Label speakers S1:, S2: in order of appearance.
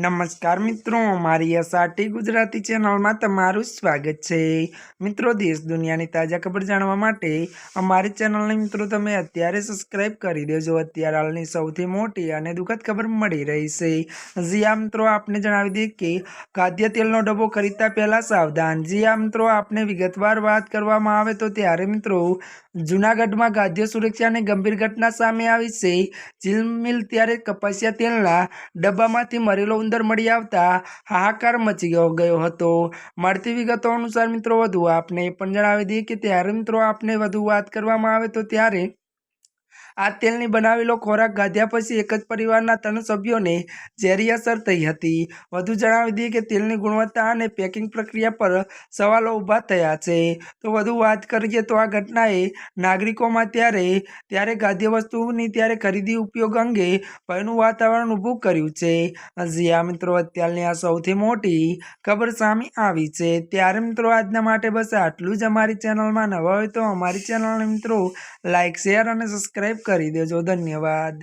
S1: નમસ્કાર મિત્રો, મારી એસઆરટી ગુજરાતી ચેનલમાં તમારું સ્વાગત છે. મિત્રો, દેશ દુનિયાની તાજા ખબર જાણવા માટે અમારી ચેનલને મિત્રો તમે અત્યારે સબસ્ક્રાઇબ કરી દેજો. અત્યારે હાલની સૌથી મોટી અને દુઃખદ ખબર મળી રહી છે. જી મિત્રો, આપને જણાવી દઈએ કે ખાદ્ય તેલનો ડબ્બો ખરીદતા પહેલાં સાવધાન. જી મિત્રો, આપને વિગતવાર વાત કરવામાં આવે તો ત્યારે મિત્રો, જૂનાગઢમાં ખાદ્ય સુરક્ષાની ગંભીર ઘટના સામે આવી છે. ઝીલમિલ ત્યારે કપાસિયા તેલના ડબ્બામાંથી મરેલો ઉંદર મળી આવતા હાહાકાર મચી ગયો હતો. મળતી વિગતો અનુસાર મિત્રો, વધુ આપને એ પણ જણાવી દઈએ કે ત્યારે મિત્રો, આપને વધુ વાત કરવામાં આવે તો ત્યારે આ તેલની બનાવેલો ખોરાક ગાધ્યા પછી એક જ પરિવારના ત્રણ સભ્યોને ઝેરી અસર થઈ હતી. વધુ જણાવી દઈએ કે તેલની ગુણવત્તા અને પેકિંગ પ્રક્રિયા પર સવાલો ઊભા થયા છે. તો વધુ વાત કરીએ તો આ ઘટનાએ નાગરિકોમાં ત્યારે ત્યારે ગાધ્ય વસ્તુની ત્યારે ખરીદી ઉપયોગ અંગે ભયનું વાતાવરણ ઊભું કર્યું છે. હજી આ મિત્રો, અત્યારની આ સૌથી મોટી ખબર સામે આવી છે. ત્યારે મિત્રો, આજના માટે બસ આટલું જ અમારી ચેનલમાં નવા હોય તો અમારી ચેનલને મિત્રો લાઇક શેર અને સબસ્ક્રાઈબ કરી દેજો. ધન્યવાદ.